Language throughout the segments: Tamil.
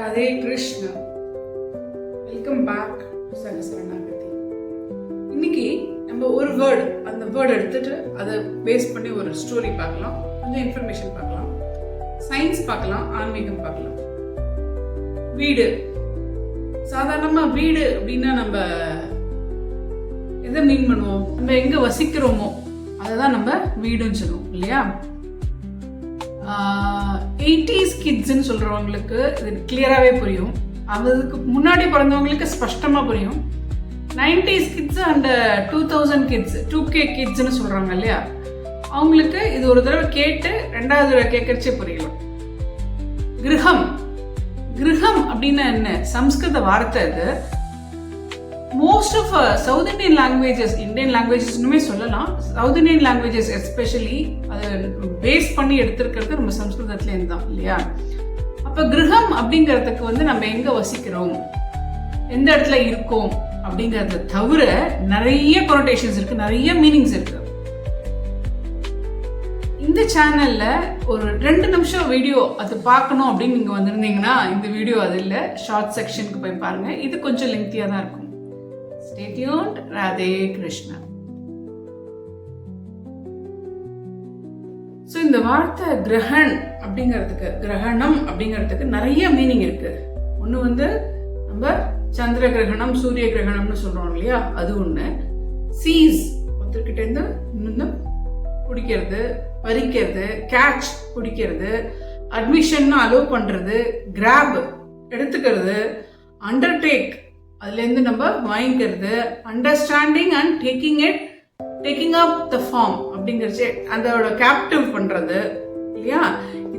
ராதே கிருஷ்ணா வெல்கம் பேக் சகசரணாகதி இன்னைக்கு நம்ம ஒரு வேர்டு அந்த வேர்டு எடுத்துட்டு அதை பேஸ் பண்ணி ஒரு ஸ்டோரி பார்க்கலாம். கொஞ்சம் இன்ஃபர்மேஷன் பார்க்கலாம். சயின்ஸ் பார்க்கலாம் ஆன்மீகம் பார்க்கலாம். வீடு. சாதாரணமாக வீடு அப்படின்னா நம்ம எதை மீன் பண்ணுவோம்? நம்ம எங்கே வசிக்கிறோமோ அதை தான் நம்ம வீடுன்னு சொல்லுவோம் இல்லையா? எயிட்டிஸ் கிட்ஸ்ன்னு சொல்கிறவங்களுக்கு இது கிளியராகவே புரியும். அதுக்கு முன்னாடி பிறந்தவங்களுக்கு ஸ்பஷ்டமாக புரியும். Nineties kids and two thousand kids two K கிட்ஸ்னு சொல்கிறாங்க இல்லையா? அவங்களுக்கு இது ஒரு தடவை கேட்டு ரெண்டாவது தடவை கேட்கறச்சே புரியலாம் கிரகம். கிரகம் அப்படின்னா என்ன? சம்ஸ்கிருத வார்த்தை இது most of south Indian languages Indian லாங்குவேஜஸ்னுமே சொல்லலாம். சவுத் இந்தியன் லாங்குவேஜஸ் எஸ்பெஷலி அதை பேஸ் பண்ணி எடுத்திருக்கிறது நம்ம சம்ஸ்கிருதத்துலேருந்து தான் இல்லையா? அப்போ கிரகம் அப்படிங்கிறதுக்கு வந்து நம்ம எங்கே வசிக்கிறோம்? எந்த இடத்துல இருக்கோம்? அப்படிங்கிறத தவிர நிறைய கொனோட்டேஷன்ஸ் இருக்கு நிறைய மீனிங்ஸ் இருக்கு. இந்த சேனல்ல ஒரு ரெண்டு நிமிஷம் வீடியோ அது பார்க்கணும் அப்படின்னு நீங்க வந்திருந்தீங்கன்னா இந்த வீடியோ அது இல்லை. ஷார்ட் செக்ஷனுக்கு போய் பாருங்க. இது கொஞ்சம் லெங்க்தியாக தான் இருக்கும். ஸ்டேட்யூன்ட் ராதே Krishna. ஸோ இந்த வார்த்தை கிரகண் அப்படிங்கிறதுக்கு கிரகணம் அப்படிங்கிறதுக்கு நிறைய மீனிங் இருக்கு. ஒன்று வந்து நம்ம சந்திர கிரகணம் சூரிய கிரகணம்னு சொல்றோம் இல்லையா? அது ஒன்று சீஸ் ஒருத்தர்கிட்ட இருந்து இன்னும் பிடிக்கிறது பறிக்கிறது கேட்ச் பிடிக்கிறது அட்மிஷன் அலோவ் பண்ணுறது கிராப் எடுத்துக்கிறது அண்டர்டேக் அதுலேருந்து நம்ம வாங்கிக்கிறது. Understanding and taking it taking up the form அப்படிங்கிறச்சு அதோட கேப்டிவ் பண்ணுறது இல்லையா?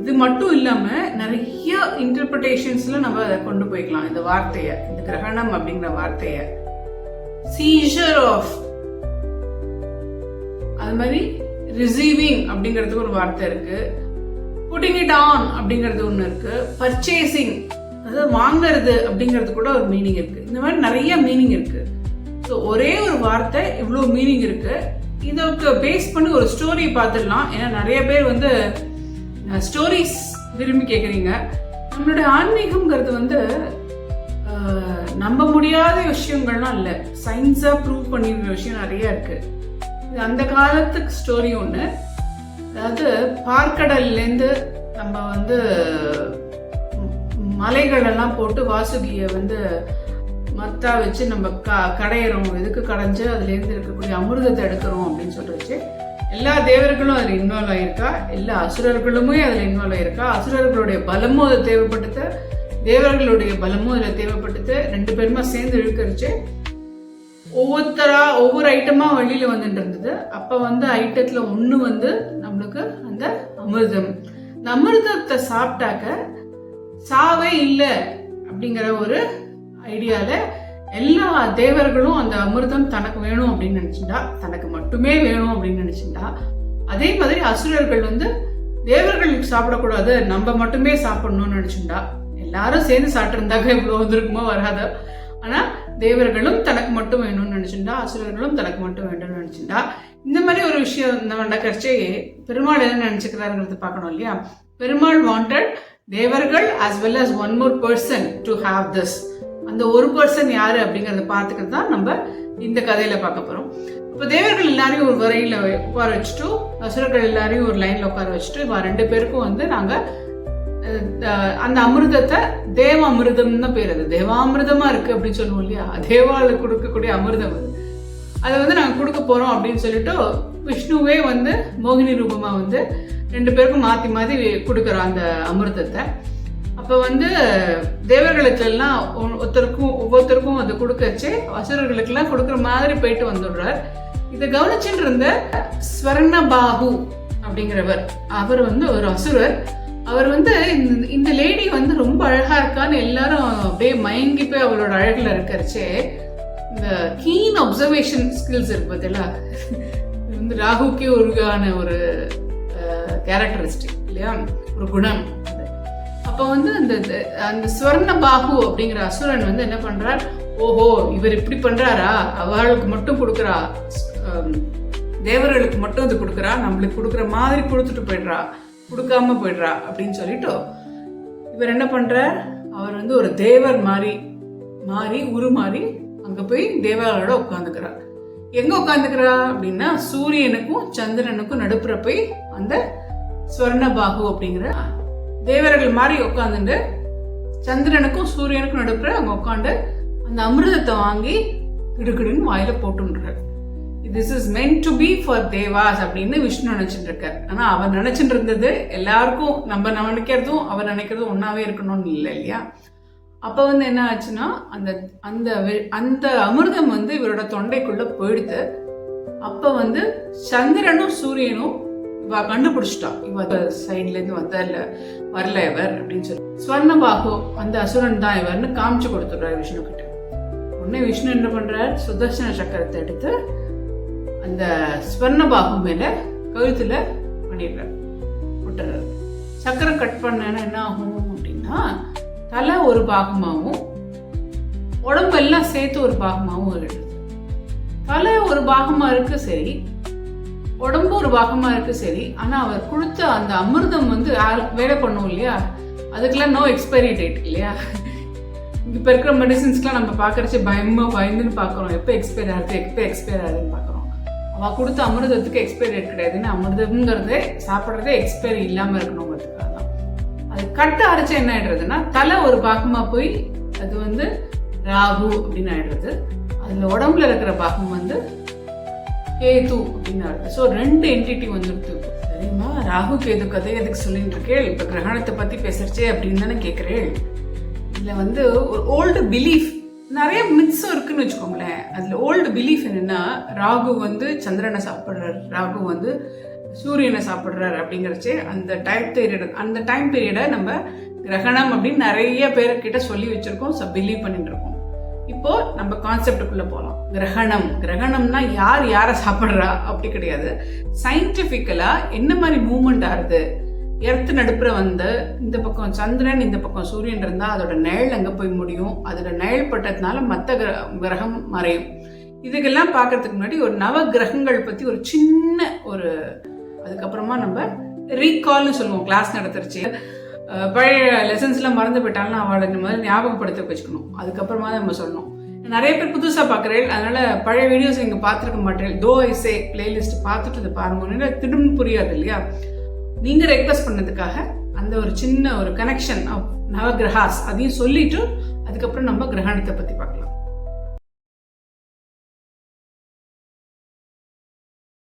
இது மட்டும் இல்லாமல் நிறைய இன்டர்பிரிட்டேஷன்ஸில் நம்ம அதை கொண்டு போய்க்கலாம். இந்த வார்த்தையை இந்த கிரகணம் அப்படிங்கிற வார்த்தையை. சீஷர் ஆஃப் அது மாதிரி ரிசீவிங் அப்படிங்கிறதுக்கு ஒரு வார்த்தை இருக்குது புட்டிங் இட் ஆன் அப்படிங்கிறது ஒன்று இருக்குது பர்ச்சேசிங் அதாவது வாங்குறது அப்படிங்கிறது கூட ஒரு மீனிங் இருக்கு. இந்த மாதிரி நிறைய மீனிங் இருக்கு. ஸோ ஒரே ஒரு வார்த்தை இவ்வளோ மீனிங் இருக்கு. இதற்கு பேஸ் பண்ணி ஒரு ஸ்டோரி பார்த்துடலாம். ஏன்னா நிறைய பேர் வந்து ஸ்டோரிஸ் விரும்பி கேட்குறீங்க நம்மளுடைய ஆன்மீகம்ங்கிறது வந்து நம்ப முடியாத விஷயங்கள்லாம் இல்லை. சயின்ஸாக ப்ரூவ் பண்ணிருக்கிற விஷயம் நிறைய இருக்கு. இது அந்த காலத்துக்கு ஸ்டோரி ஒன்று அதாவது பார்க்கடல்லேருந்து நம்ம வந்து மலைகள் எல்லாம் போட்டு வாசுகியை வந்து மத்தா வச்சு நம்ம க கடையிறோம். எதுக்கு கடைஞ்சு அதுலேருந்து இருக்கக்கூடிய அமிர்தத்தை எடுக்கிறோம் அப்படின்னு சொல்லிட்டு வச்சு எல்லா தேவர்களும் அதில் இன்வால்வ் ஆகியிருக்கா எல்லா அசுரர்களுமே அதில் இன்வால்வ் ஆகியிருக்கா அசுரர்களுடைய பலமும் அதில் தேவைப்பட்டது. தேவர்களுடைய பலமும் அதில் தேவைப்பட்டது. ரெண்டு பேருமா சேர்ந்து இழுக்கரிச்சு ஒவ்வொருத்தரா ஒவ்வொரு ஐட்டமா வெளியில வந்துட்டு இருந்தது. அப்ப வந்து ஐட்டத்துல ஒண்ணு வந்து நம்மளுக்கு அந்த அமிர்தம். இந்த அமிர்தத்தை சாப்பிட்டாக்க சாவே இல்லை அப்படிங்கிற ஒரு ஐடியாவில் எல்லா தேவர்களும் அந்த அமிர்தம் தனக்கு வேணும் அப்படின்னு நினச்சிட்டா தனக்கு மட்டுமே வேணும் அப்படின்னு நினச்சிட்டா அதே மாதிரி அசுரர்கள் வந்து தேவர்களுக்கு சாப்பிடக்கூடாது நம்ம மட்டுமே சாப்பிடணும்னு நினச்சிட்டா எல்லாரும் சேர்ந்து சாப்பிட்டிருந்தாக்க இவ்வளோ வந்திருக்குமோ வராதோ? ஆனால் தேவர்களும் தனக்கு மட்டும் வேணும்னு நினச்சிட்டா அசுரர்களும் தனக்கு மட்டும் வேண்டும்னு நினச்சிட்டா இந்த மாதிரி ஒரு விஷயம் நம்ம நடக்கிறச்சே பெருமாள் என்ன நினச்சிக்கிறாருங்கிறது பார்க்கணும் இல்லையா? பெருமாள் வாண்டட் தேவர்கள் as well as one more person to have this அந்த ஒரு பர்சன் யாரு அப்படிங்கறத பார்த்துக்கிறது தான் நம்ம இந்த கதையில பார்க்க போறோம். இப்போ தேவர்கள் எல்லாரையும் ஒரு வரையில உட்கார வச்சுட்டு அசுரர்கள் எல்லாரையும் ஒரு லைன்ல உட்கார வச்சுட்டு இப்போ ரெண்டு பேருக்கும் வந்து நாங்க அந்த அமிர்தத்தை தேவ அமிர்தம்னு தான் பேர் அது. தேவாமிர்தமா இருக்கு அப்படின்னு சொல்லுவோம் இல்லையா? தேவாளுக்கு கொடுக்கக்கூடிய அமிர்தம் அது. அதை வந்து நாங்கள் கொடுக்க போறோம் அப்படின்னு சொல்லிட்டு விஷ்ணுவே வந்து மோகினி ரூபமாக வந்து ரெண்டு பேருக்கும் மாற்றி மாற்றி கொடுக்குறோம் அந்த அமிர்தத்தை. அப்போ வந்து தேவர்களுக்கெல்லாம் ஒ- ஒருத்தருக்கும் ஒவ்வொருத்தருக்கும் அதை கொடுக்கச்சு. அசுரர்களுக்கெல்லாம் கொடுக்குற மாதிரி போயிட்டு வந்துடுறார். இதை கவனிச்சுட்டு இருந்த ஸ்வர்ணபாகு அப்படிங்கிறவர் அவர் வந்து ஒரு அசுரர். அவர் வந்து இந்த- இந்த லேடி வந்து ரொம்ப அழகா இருக்கான்னு எல்லாரும் அப்படியே மயங்கி போய் அவளோட அழகுல இருக்கறச்சே. இந்த கீன் அப்சர்வேஷன் ஸ்கில்ஸ் இருக்கு பார்த்தீங்களா வந்து ராகுக்கே உருகான ஒரு கேரக்டரிஸ்டிக் இல்லையா? ஒரு குணம் அப்போ வந்து அந்த அந்த ஸ்வர்ண பாகு அப்படிங்கிற அசுரன் வந்து என்ன பண்றார்? ஓஹோ இவர் இப்படி பண்றாரா? அவளுக்கு மட்டும் கொடுக்குறா தேவர்களுக்கு மட்டும் இது கொடுக்குறா நம்மளுக்கு கொடுக்குற மாதிரி கொடுத்துட்டு போயிடுறா கொடுக்காம போயிடுறா அப்படின்னு சொல்லிட்டு இவர் என்ன பண்றார்? அவர் வந்து ஒரு தேவர் மாதிரி மாறி உருமாறி அங்கே போய் தேவர்களோட உட்காந்துக்கிறார் எங்க உட்காந்துக்கிறா அப்படின்னா சூரியனுக்கும் சந்திரனுக்கும் நடுப்புற போய் அந்த ஸ்வர்ணபாகு அப்படிங்கிற தேவர்கள் மாதிரி உட்காந்துட்டு சந்திரனுக்கும் சூரியனுக்கும் நடுப்புற அவங்க உட்காந்து அந்த அமிர்தத்தை வாங்கி கிடுகிடுன்னு வாயில போட்டுன்றார். This is meant to be for devas அப்படின்னு விஷ்ணு நினைச்சிட்டு இருக்கார் ஆனா அவர் நினைச்சிட்டு இருந்தது எல்லாருக்கும் நம்ம நினைக்கிறதும் அவர் நினைக்கிறதும் ஒன்னாவே இருக்கணும்னு இல்லை இல்லையா? அப்போ வந்து என்ன ஆச்சுன்னா அந்த அந்த வெ- அந்த அமிர்தம் வந்து இவரோட தொண்டைக்குள்ள போயிடுது. அப்போ வந்து சந்திரனும் சூரியனும் இவ கண்டுபிடிச்சிட்டா. இவ சைட்ல இருந்து வந்தல வரல இவர் அப்படின்னு சொல்லி. ஸ்வர்ணபாகு அந்த அசுரன் தான் இவர்னு காமிச்சு கொடுத்துடுறாரு விஷ்ணு கிட்ட உடனே விஷ்ணு என்ன பண்றார்? சுதர்சன சக்கரத்தை எடுத்து அந்த ஸ்வர்ணபாகு மேல கழுத்துல பண்ணிடுறார். விட்டுறாரு. சக்கரம் கட் பண்ணேன்னா என்ன ஆகும் அப்படின்னா தலை ஒரு பாகமாகவும் உடம்பெல்லாம் சேர்த்து ஒரு பாகமாகவும் இருக்குது தலை ஒரு பாகமாக இருக்கு சரி. உடம்பு ஒரு பாகமாக இருக்கு சரி. ஆனால் அவர் கொடுத்த அந்த அமிர்தம் வந்து வேலை பண்ணும் இல்லையா? அதுக்கெல்லாம் நோ எக்ஸ்பைரி டேட் இல்லையா? இப்போ இருக்கிற மெடிசின்ஸ்லாம் நம்ம பார்க்குறச்சு பயமாக பயந்துன்னு பார்க்குறோம். எப்போ எக்ஸ்பைர் ஆகுது எப்போ எக்ஸ்பைர் ஆகுதுன்னு பார்க்குறோம். அவள் கொடுத்த அமிர்தத்துக்கு எக்ஸ்பைரி டேட் கிடையாதுன்னு அமிர்தம்ங்கிறதே சாப்பிட்றதே எக்ஸ்பைரி இல்லாமல் இருக்கணுங்கிறதுக்காக தான் அது கட்டு அரைச்சா என்ன ஆயிடுறதுன்னா தலை ஒரு பாகமா போய் அது வந்து ராகு அப்படின்னு ஆயிடுறது. அதுல உடம்புல இருக்கிற பாகம் வந்து கேது அப்படின்னு ஆயிடுது. ஸோ ரெண்டு என்டிட்டி வந்துடுது சரிம்மா? ராகு கேது கதை எதுக்கு சொல்லிட்டு இருக்கேள் இப்ப கிரகணத்தை பத்தி பேசுறச்சே அப்படின்னு தானே கேட்கிறேள் இதுல வந்து ஒரு ஓல்டு பிலீஃப் நிறைய மித்ஸும் இருக்குன்னு வச்சுக்கோங்களேன். அதுல ஓல்டு பிலீஃப் என்னன்னா ராகு வந்து சந்திரனை சாப்பிட்ற ராகு வந்து சூரியனை சாப்பிட்றாரு அப்படிங்கிறச்சே அந்த டைம் பீரியட் அந்த டைம் பீரியடை நம்ம கிரகணம் அப்படின்னு நிறைய பேர்கிட்ட சொல்லி வச்சிருக்கோம் பிலீவ் பண்ணிட்டு இருக்கோம். இப்போ நம்ம கான்செப்டுக்குள்ள போகலாம் கிரகணம். கிரகணம்னா யார் யாரை சாப்பிட்றா? அப்படி கிடையாது. சயின்டிஃபிக்கலாக என்ன மாதிரி மூமெண்ட் ஆகுது? எர்த்து நடுப்புற வந்து இந்த பக்கம் சந்திரன் இந்த பக்கம் சூரியன் இருந்தால் அதோட நிழல் அங்கே போய் முடியும். அதோட நிழல் பட்டதுனால மற்ற கிர கிரகம் மறையும். இதுக்கெல்லாம் பார்க்கறதுக்கு முன்னாடி ஒரு நவ கிரகங்கள் பற்றி ஒரு சின்ன ஒரு ரீகால்னு சொல்லுவோம் கிளாஸ் நடத்துருச்சு பழைய லெசன்ஸ்லாம் மறந்து போயிட்டாலும் அவளை இந்த மாதிரி ஞாபகப்படுத்த வச்சுக்கணும். அதுக்கப்புறமா தான் நம்ம சொல்லணும். நிறைய பேர் புதுசாக பார்க்குறேன். அதனால் பழைய வீடியோஸ் நீங்கள் பார்த்துருக்க மாட்டேன். தோ ஐசே பிளேலிஸ்ட் பார்த்துட்டு அதை பாருங்க. திரும்ப புரியாது இல்லையா? நீங்கள் ரெக்வஸ்ட் பண்ணதுக்காக அந்த ஒரு சின்ன ஒரு கனெக்ஷன் நவகிரகாஸ் அதையும் சொல்லிட்டு அதுக்கப்புறம் நம்ம கிரகணத்தை பற்றி பார்க்கலாம்.